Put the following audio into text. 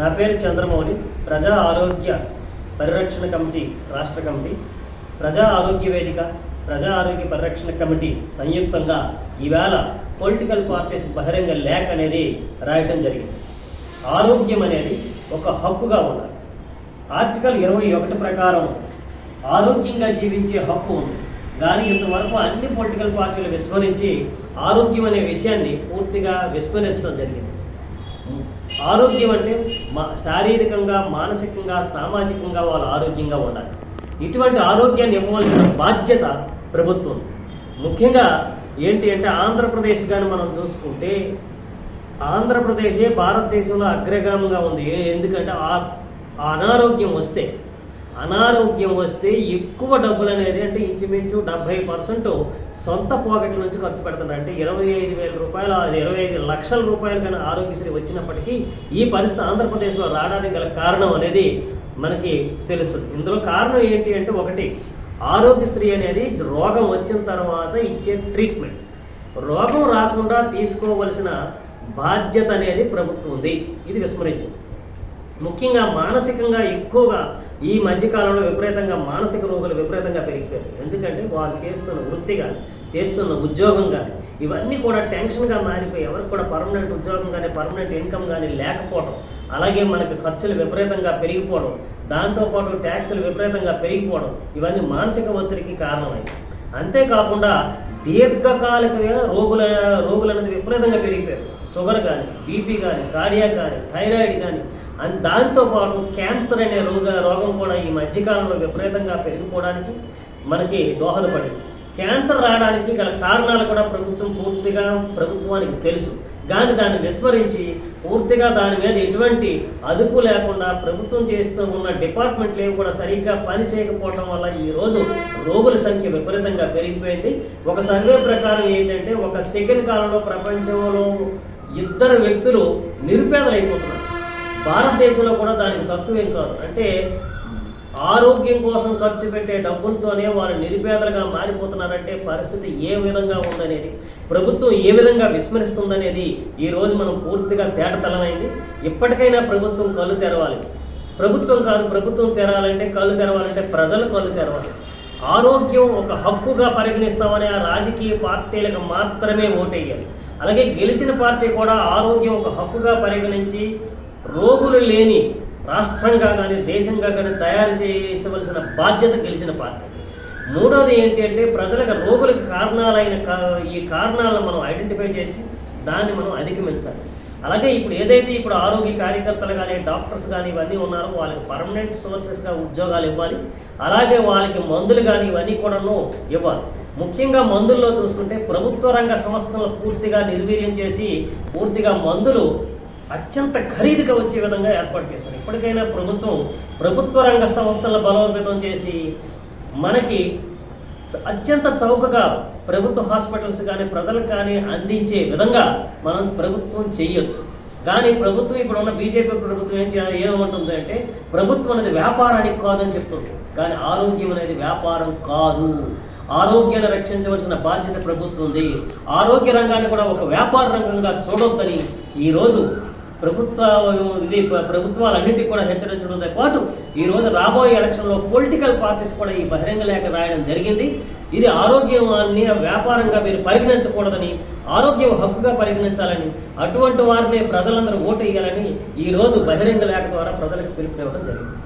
నా పేరు చంద్రమౌళి ప్రజా ఆరోగ్య పరిరక్షణ కమిటీ రాష్ట్ర కమిటీ. ప్రజా ఆరోగ్య వేదిక ప్రజా ఆరోగ్య పరిరక్షణ కమిటీ సంయుక్తంగా ఈవేళ పొలిటికల్ పార్టీస్ బహిరంగ లేఖ అనేది రాయటం జరిగింది. ఆరోగ్యం అనేది ఒక హక్కుగా ఉండాలి. ఆర్టికల్ ఇరవై ఒకటి ప్రకారం ఆరోగ్యంగా జీవించే హక్కు ఉంది. కానీ ఇంతవరకు అన్ని పొలిటికల్ పార్టీలు విస్మరించి ఆరోగ్యం అనే విషయాన్ని పూర్తిగా విస్మరించడం జరిగింది. ఆరోగ్యం అంటే మా శారీరకంగా మానసికంగా సామాజికంగా వాళ్ళు ఆరోగ్యంగా ఉండాలి. ఇటువంటి ఆరోగ్యాన్ని ఇవ్వవలసిన బాధ్యత ప్రభుత్వం ముఖ్యంగా ఏంటి అంటే ఆంధ్రప్రదేశ్ కానీ మనం చూసుకుంటే ఆంధ్రప్రదేశే భారతదేశంలో అగ్రగామంగా ఉంది. ఎందుకంటే ఆ అనారోగ్యం వస్తే అనారోగ్యం వస్తే ఎక్కువ డబ్బులు అనేది అంటే ఇంచుమించు డెబ్బై పర్సెంట్ సొంత పాకెట్ నుంచి ఖర్చు పెడుతున్నారు అంటే ఇరవై ఐదు వేల రూపాయలు ఇరవై ఐదు లక్షల రూపాయలు కానీ ఆరోగ్యశ్రీ వచ్చినప్పటికీ ఈ పరిస్థితి ఆంధ్రప్రదేశ్లో రావడానికి గల కారణం అనేది మనకి తెలుస్తుంది ఇందులో కారణం ఏంటి అంటే ఒకటి ఆరోగ్యశ్రీ అనేది రోగం వచ్చిన తర్వాత ఇచ్చే ట్రీట్మెంట్. రోగం రాకుండా తీసుకోవలసిన బాధ్యత అనేది ప్రభుత్వం ఉంది ఇది విస్మరించింది ముఖ్యంగా మానసికంగా ఎక్కువగా ఈ మధ్యకాలంలో విపరీతంగా మానసిక రోగులు విపరీతంగా పెరిగిపోయారు. ఎందుకంటే వాళ్ళు చేస్తున్న వృత్తి కానీ చేస్తున్న ఉద్యోగం కానీ ఇవన్నీ కూడా టెన్షన్గా మారిపోయి ఎవరికి కూడా పర్మనెంట్ ఉద్యోగం కానీ పర్మనెంట్ ఇన్కమ్ కానీ లేకపోవడం అలాగే మనకు ఖర్చులు విపరీతంగా పెరిగిపోవడం దాంతోపాటు ట్యాక్సులు విపరీతంగా పెరిగిపోవడం ఇవన్నీ మానసిక ఒత్తిడికి కారణమైంది అంతేకాకుండా దీర్ఘకాలిక రోగుల రోగులు అనేది విపరీతంగా పెరిగిపోయారు. షుగర్ కానీ బీపీ కానీ కార్డియాక్ కానీ థైరాయిడ్ కానీ అండ్ దాంతోపాటు క్యాన్సర్ అనే రోగ రోగం కూడా ఈ మధ్యకాలంలో విపరీతంగా పెరిగిపోవడానికి మనకి దోహదపడింది. క్యాన్సర్ రావడానికి గల కారణాలు కూడా ప్రభుత్వం పూర్తిగా ప్రభుత్వానికి తెలుసు. కానీ దాన్ని విస్మరించి పూర్తిగా దాని మీద ఎటువంటి అదుపు లేకుండా ప్రభుత్వం చేస్తూ ఉన్న డిపార్ట్మెంట్లు ఏవి కూడా సరిగ్గా పని చేయకపోవడం వల్ల ఈ రోజు రోగుల సంఖ్య విపరీతంగా పెరిగిపోయింది. ఒక సర్వే ప్రకారం ఏంటంటే ఒక సెకండ్ కాలంలో ప్రపంచంలో ఇద్దరు వ్యక్తులు నిరుపేదలైపోతున్నారు. భారతదేశంలో కూడా దానికి తక్కువేం కాదు. అంటే ఆరోగ్యం కోసం ఖర్చు పెట్టే డబ్బులతోనే వారు నిరుపేదలుగా మారిపోతున్నారంటే పరిస్థితి ఏ విధంగా ఉందనేది ప్రభుత్వం ఏ విధంగా విస్మరిస్తుందనేది ఈరోజు మనం పూర్తిగా తేటతలమైంది ఇప్పటికైనా ప్రభుత్వం కళ్ళు తెరవాలి. ప్రభుత్వం కాదు ప్రభుత్వం తెరాలంటే కళ్ళు తెరవాలంటే ప్రజలు కళ్ళు తెరవాలి. ఆరోగ్యం ఒక హక్కుగా పరిగణిస్తామని ఆ రాజకీయ పార్టీలకు మాత్రమే ఓటేయాలి. అలాగే గెలిచిన పార్టీ కూడా ఆరోగ్యం ఒక హక్కుగా పరిగణించి రోగులు లేని రాష్ట్రంగా కానీ దేశంగా కానీ తయారు చేసవలసిన బాధ్యత గెలిచిన పార్టీ. మూడోది ఏంటి అంటే ప్రజలకు రోగులకు కారణాలైన ఈ కారణాలను మనం ఐడెంటిఫై చేసి దాన్ని మనం అధిగమించాలి. అలాగే ఇప్పుడు ఏదైతే ఇప్పుడు ఆరోగ్య కార్యకర్తలు కానీ డాక్టర్స్ కానీ ఇవన్నీ ఉన్నారో వాళ్ళకి పర్మనెంట్ సోర్సెస్గా ఉద్యోగాలు ఇవ్వాలి. అలాగే వాళ్ళకి మందులు కానీ ఇవన్నీ కూడాను ఇవ్వాలి. ముఖ్యంగా మందుల్లో చూసుకుంటే ప్రభుత్వ రంగ సంస్థలను పూర్తిగా నిర్వీర్యం చేసి పూర్తిగా మందులు అత్యంత ఖరీదుగా వచ్చే విధంగా ఏర్పాటు చేశారు. ఇప్పటికైనా ప్రభుత్వం ప్రభుత్వ రంగ సంస్థలను బలోపేతం చేసి మనకి అత్యంత చౌకగా ప్రభుత్వ హాస్పిటల్స్ కానీ ప్రజలకు కానీ అందించే విధంగా మనం ప్రభుత్వం చేయొచ్చు. కానీ ప్రభుత్వం ఇప్పుడు ఉన్న బీజేపీ ప్రభుత్వం ఏం చేయాలి? ఏమంటుంది అంటే ప్రభుత్వం అనేది వ్యాపారానికి కాదని చెప్తుంది. కానీ ఆరోగ్యం అనేది వ్యాపారం కాదు. ఆరోగ్యాన్ని రక్షించవలసిన బాధ్యత ప్రభుత్వం ఉంది ఆరోగ్య రంగాన్ని కూడా ఒక వ్యాపార రంగంగా చూడొద్దని ఈరోజు ప్రభుత్వ ఇది ప్రభుత్వాలు ప్రభుత్వాలన్నింటికి కూడా హెచ్చరించడంతో పాటు ఈరోజు రాబోయే ఎలక్షన్లో పొలిటికల్ పార్టీస్ కూడా ఈ బహిరంగ లేఖ రాయడం జరిగింది. ఇది ఆరోగ్యాన్ని వ్యాపారంగా మీరు పరిగణించకూడదని ఆరోగ్యం హక్కుగా పరిగణించాలని అటువంటి వారిని ప్రజలందరూ ఓటు వేయాలని ఈ రోజు బహిరంగ లేఖ ద్వారా ప్రజలకు పిలుపునివ్వడం జరిగింది.